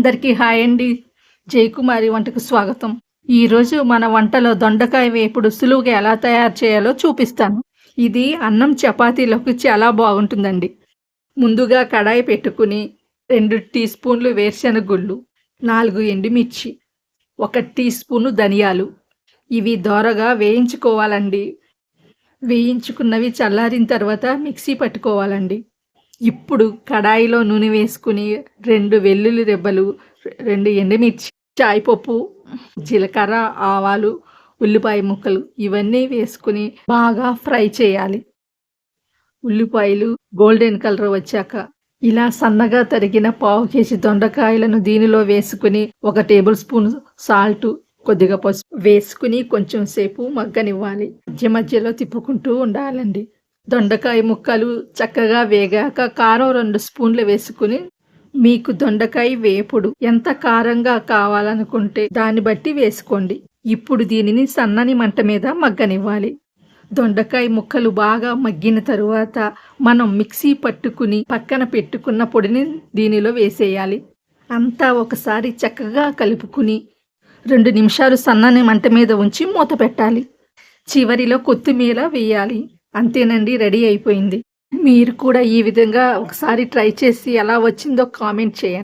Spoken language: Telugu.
అందరికీ హాయ్ అండి. జయకుమారి వంటకు స్వాగతం. ఈరోజు మన వంటలో దొండకాయ వేపుడు సులువుగా ఎలా తయారు చేయాలో చూపిస్తాను. ఇది అన్నం చపాతీలకు చాలా బాగుంటుందండి. ముందుగా కడాయి పెట్టుకుని రెండు టీ స్పూన్లు వేరుశెనగ గుళ్ళు నాలుగు ఎండుమిర్చి ఒక టీ స్పూను ధనియాలు. ఇవి దోరగా వేయించుకోవాలండి. వేయించుకున్నవి చల్లారిన తర్వాత మిక్సీ పట్టుకోవాలండి. ఇప్పుడు కడాయిలో నూనె వేసుకుని రెండు వెల్లుల్లి రెబ్బలు రెండు ఎండుమిర్చి చాయ్పప్పు జీలకర్ర ఆవాలు ఉల్లిపాయ ముక్కలు ఇవన్నీ వేసుకుని బాగా ఫ్రై చేయాలి. ఉల్లిపాయలు గోల్డెన్ కలర్ వచ్చాక ఇలా సన్నగా తరిగిన పావు కేజీ దొండకాయలను దీనిలో వేసుకుని ఒక టేబుల్ స్పూన్ సాల్ట్ కొద్దిగా పసుపు వేసుకుని కొంచెం సేపు మగ్గనివ్వాలి. మధ్య మధ్యలో తిప్పుకుంటూ ఉండాలండి. దొండకాయ ముక్కలు చక్కగా వేగాక కారం రెండు స్పూన్లు వేసుకుని మీకు దొండకాయ వేపుడు ఎంత కారంగా కావాలనుకుంటే దాన్ని బట్టి వేసుకోండి. ఇప్పుడు దీనిని సన్నని మంట మీద మగ్గనివ్వాలి. దొండకాయ ముక్కలు బాగా మగ్గిన తరువాత మనం మిక్సీ పట్టుకుని పక్కన పెట్టుకున్న పొడిని దీనిలో వేసేయాలి. అంతా ఒకసారి చక్కగా కలుపుకుని రెండు నిమిషాలు సన్నని మంట మీద ఉంచి మూత పెట్టాలి. చివరిలో కొత్తిమీర వేయాలి. అంతేనండి రెడీ అయిపోయింది. మీరు కూడా ఈ విధంగా ఒకసారి ట్రై చేసి ఎలా వచ్చిందో కామెంట్ చేయండి.